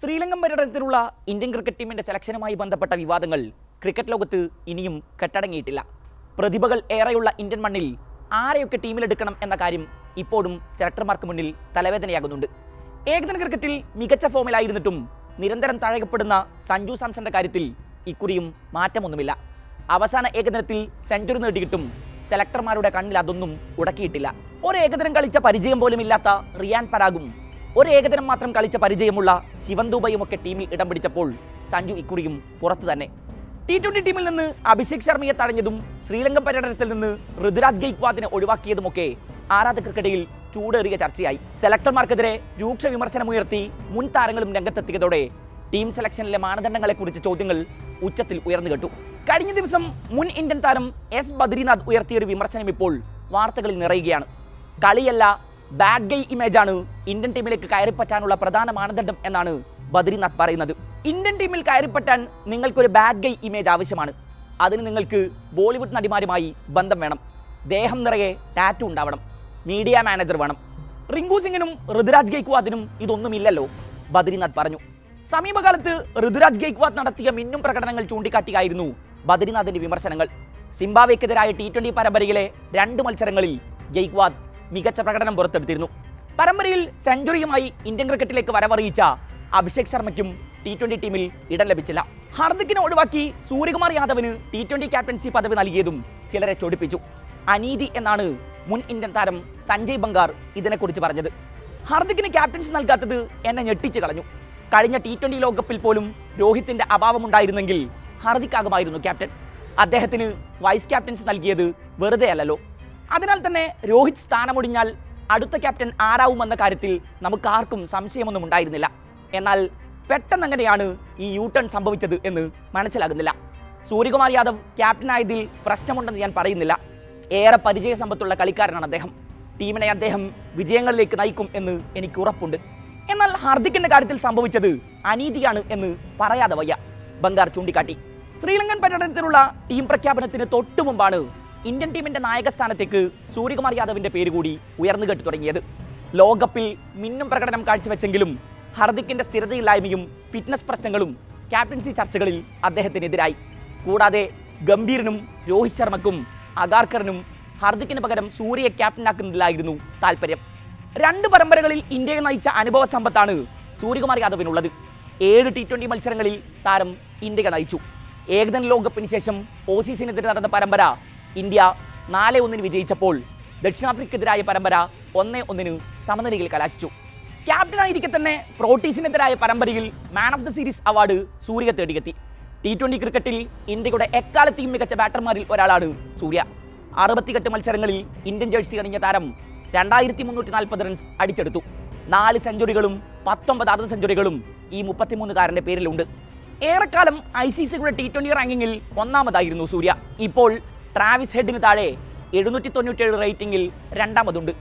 Sri Lankan പര്യടനത്തിലുള്ള Indian cricket ടീമിന്റെ സെലക്ഷനുമായി ബന്ധപ്പെട്ട വിവാദങ്ങൾ ക്രിക്കറ്റ് ലോകത്ത് ഇനിയും കെട്ടടങ്ങിയിട്ടില്ല. പ്രതിഭകൾ ഏറെയുള്ള ഇന്ത്യൻ മണ്ണിൽ ആരെയൊക്കെ ടീമിലെടുക്കണം എന്ന കാര്യം ഇപ്പോഴും സെലക്ടർമാർക്ക് മുന്നിൽ തലവേദനയാകുന്നുണ്ട്. ഏകദിന ക്രിക്കറ്റിൽ മികച്ച ഫോമിലായിരുന്നിട്ടും നിരന്തരം തഴയപ്പെടുന്ന സഞ്ജു സാംസന്റെ കാര്യത്തിൽ ഇക്കുറിയും മാറ്റമൊന്നുമില്ല. അവസാന ഏകദിനത്തിൽ സെഞ്ചുറി നേടിയിട്ടും സെലക്ടർമാരുടെ കണ്ണിൽ അതൊന്നും ഉടക്കിയിട്ടില്ല. ഒരു ഏകദിനം കളിച്ച പരിചയം പോലും ഇല്ലാത്ത റിയാൻ പരാഗും ഒരു ഏകദിനം മാത്രം കളിച്ച പരിചയമുള്ള ശിവന്തൂബയും ഒക്കെ ടീമിൽ ഇടം പിടിച്ചപ്പോൾ സഞ്ജു ഇക്കുറിയും പുറത്തു തന്നെ. ടി ട്വന്റി ടീമിൽ നിന്ന് അഭിഷേക് ശർമ്മയെ തടഞ്ഞതും ശ്രീലങ്കൻ പര്യടനത്തിൽ നിന്ന് ഋതുരാജ് ഗെയ്ക്വാദിനെ ഒഴിവാക്കിയതുമൊക്കെ ആരാധകർക്കിടയിൽ ചൂടേറിയ ചർച്ചയായി. സെലക്ടർമാർക്കെതിരെ രൂക്ഷ വിമർശനമുയർത്തി മുൻ താരങ്ങളും രംഗത്തെത്തിയതോടെ ടീം സെലക്ഷനിലെ മാനദണ്ഡങ്ങളെക്കുറിച്ച് ചോദ്യങ്ങൾ ഉച്ചത്തിൽ ഉയർന്നു കേട്ടു. കഴിഞ്ഞ ദിവസം മുൻ ഇന്ത്യൻ താരം എസ് ബദ്രിനാഥ് ഉയർത്തിയ ഒരു വിമർശനം ഇപ്പോൾ വാർത്തകളിൽ നിറയുകയാണ്. കളിയല്ല ബാഡ് ഗൈ ഇമേജാണ് ഇന്ത്യൻ ടീമിലേക്ക് കയറിപ്പറ്റാനുള്ള പ്രധാന മാനദണ്ഡം എന്നാണ് ബദ്രിനാഥ് പറയുന്നത്. ഇന്ത്യൻ ടീമിൽ കയറിപ്പറ്റാൻ നിങ്ങൾക്കൊരു ബാഡ് ഗൈ ഇമേജ് ആവശ്യമാണ്. അതിന് നിങ്ങൾക്ക് ബോളിവുഡ് നടിമാരുമായി ബന്ധം വേണം. ദേഹം നിറയെ ടാറ്റു ഉണ്ടാവണം. മീഡിയ മാനേജർ വേണം. റിങ്കു സിംഗിനും ഋതുരാജ് ഗെയ്ക്വാദിനും ഇതൊന്നുമില്ലല്ലോ ബദ്രിനാഥ് പറഞ്ഞു. സമീപകാലത്ത് ഋതുരാജ് ഗെയ്ക്വാദ് നടത്തിയ മിന്നും പ്രകടനങ്ങൾ ചൂണ്ടിക്കാട്ടിയായിരുന്നു ബദ്രിനാഥിന്റെ വിമർശനങ്ങൾ. സിംബാവയ്ക്കെതിരായ ടി ട്വന്റി പരമ്പരയിലെ രണ്ട് മത്സരങ്ങളിൽ ഗെയ്ക്വാദ് മികച്ച പ്രകടനം പുറത്തെടുത്തിരുന്നു. പരമ്പരയിൽ സെഞ്ചുറിയുമായി ഇന്ത്യൻ ക്രിക്കറ്റിലേക്ക് വരവറിയിച്ച അഭിഷേക് ശർമ്മയ്ക്കും ടി ട്വന്റി ടീമിൽ ഇടം ലഭിച്ചില്ല. ഹാർദിക്കിനെ ഒഴിവാക്കി സൂര്യകുമാർ യാദവിന് ടി ട്വന്റി ക്യാപ്റ്റൻസി പദവി നൽകിയതും ചിലരെ ചൊടിപ്പിച്ചു. അനീതി എന്നാണ് മുൻ ഇന്ത്യൻ താരം സഞ്ജയ് ബംഗാർ ഇതിനെക്കുറിച്ച് പറഞ്ഞത്. ഹാർദിക്കിന് ക്യാപ്റ്റൻസി നൽകാത്തത് എന്നെ ഞെട്ടിച്ചു കളഞ്ഞു. കഴിഞ്ഞ ടി ട്വന്റി ലോകകപ്പിൽ പോലും രോഹിത്തിന്റെ അഭാവമുണ്ടായിരുന്നെങ്കിൽ ഹാർദിക്കാകുമായിരുന്നു ക്യാപ്റ്റൻ അദ്ദേഹത്തിന് വൈസ് ക്യാപ്റ്റൻസി നൽകിയത് വെറുതെ അതിനാൽ തന്നെ രോഹിത് സ്ഥാനമൊടിഞ്ഞാൽ അടുത്ത ക്യാപ്റ്റൻ ആരാവുമെന്ന കാര്യത്തിൽ നമുക്ക് ആർക്കും സംശയമൊന്നും ഉണ്ടായിരുന്നില്ല. എന്നാൽ പെട്ടെന്ന് അങ്ങനെയാണ് ഈ യൂ ടേൺ സംഭവിച്ചത് എന്ന് മനസ്സിലാകുന്നില്ല. സൂര്യകുമാർ യാദവ് ക്യാപ്റ്റനായതിൽ പ്രശ്നമുണ്ടെന്ന് ഞാൻ പറയുന്നില്ല. ഏറെ പരിചയ സമ്പത്തുള്ള കളിക്കാരനാണ് അദ്ദേഹം. ടീമിനെ അദ്ദേഹം വിജയങ്ങളിലേക്ക് നയിക്കും എന്ന് എനിക്ക് ഉറപ്പുണ്ട്. എന്നാൽ ഹാർദിക്കിന്റെ കാര്യത്തിൽ സംഭവിച്ചത് അനീതിയാണ് എന്ന് പറയാതെ വയ്യ. ബംഗാർ ചൂണ്ടിക്കാട്ടി. ശ്രീലങ്കൻ പര്യടനത്തിലുള്ള ടീം പ്രഖ്യാപനത്തിന് തൊട്ടു മുമ്പാണ് ഇന്ത്യൻ ടീമിന്റെ നായകസ്ഥാനത്തേക്ക് സൂര്യകുമാർ യാദവിന്റെ പേര് കൂടി ഉയർന്നു കെട്ടി തുടങ്ങിയത്. ലോകകപ്പിൽ മിന്നും പ്രകടനം കാഴ്ചവെച്ചെങ്കിലും ഹർദിക്കിന്റെ സ്ഥിരതയില്ലായ്മയും ഫിറ്റ്നസ് പ്രശ്നങ്ങളും ക്യാപ്റ്റൻസി ചർച്ചകളിൽ അദ്ദേഹത്തിനെതിരായി. കൂടാതെ ഗംഭീരനും രോഹിത് ശർമ്മക്കും അഗാർക്കറിനും ഹർദിക്കിന് പകരം സൂര്യയെ ക്യാപ്റ്റനാക്കുന്നതിലായിരുന്നു താല്പര്യം രണ്ട് പരമ്പരകളിൽ ഇന്ത്യയെ നയിച്ച അനുഭവ സമ്പത്താണ് സൂര്യകുമാർ യാദവിനുള്ളത്. ഏഴ് ടി ട്വന്റി മത്സരങ്ങളിൽ താരം ഇന്ത്യയെ നയിച്ചു. ഏകദിന ലോകകപ്പിന് ശേഷം ഓസീസിനെതിരെ നടന്ന പരമ്പര ഇന്ത്യ നാല് ഒന്നിന് വിജയിച്ചപ്പോൾ ദക്ഷിണാഫ്രിക്കെതിരായ പരമ്പര ഒന്നേ ഒന്നിന് സമനിലയിൽ കലാശിച്ചു. ക്യാപ്റ്റനായിരിക്കെ തന്നെ പ്രോട്ടീസിനെതിരായ പരമ്പരയിൽ man of the series award Surya തേടിയെത്തി. ടി ട്വന്റി ക്രിക്കറ്റിൽ ഇന്ത്യയുടെ എക്കാലത്തെയും മികച്ച ബാറ്റർമാരിൽ ഒരാളാണ് സൂര്യ. അറുപത്തിയെട്ട് മത്സരങ്ങളിൽ ഇന്ത്യൻ ജേഴ്സി അണിഞ്ഞ താരം രണ്ടായിരത്തി മുന്നൂറ്റി നാൽപ്പത് റൺസ് അടിച്ചെടുത്തു. നാല് സെഞ്ചുറികളും പത്തൊമ്പത് അർദ്ധ സെഞ്ചുറികളും ഈ മുപ്പത്തിമൂന്നുകാരന്റെ പേരിലുണ്ട്. ഏറെക്കാലം ഐ സി സിയുടെ ടി ട്വന്റി റാങ്കിങ്ങിൽ ഒന്നാമതായിരുന്നു സൂര്യ. ഇപ്പോൾ ട്രാവിസ് ഹെഡിന് താഴെ എഴുന്നൂറ്റി തൊണ്ണൂറ്റേഴ് റേറ്റിംഗിൽ രണ്ടാമതുണ്ട്.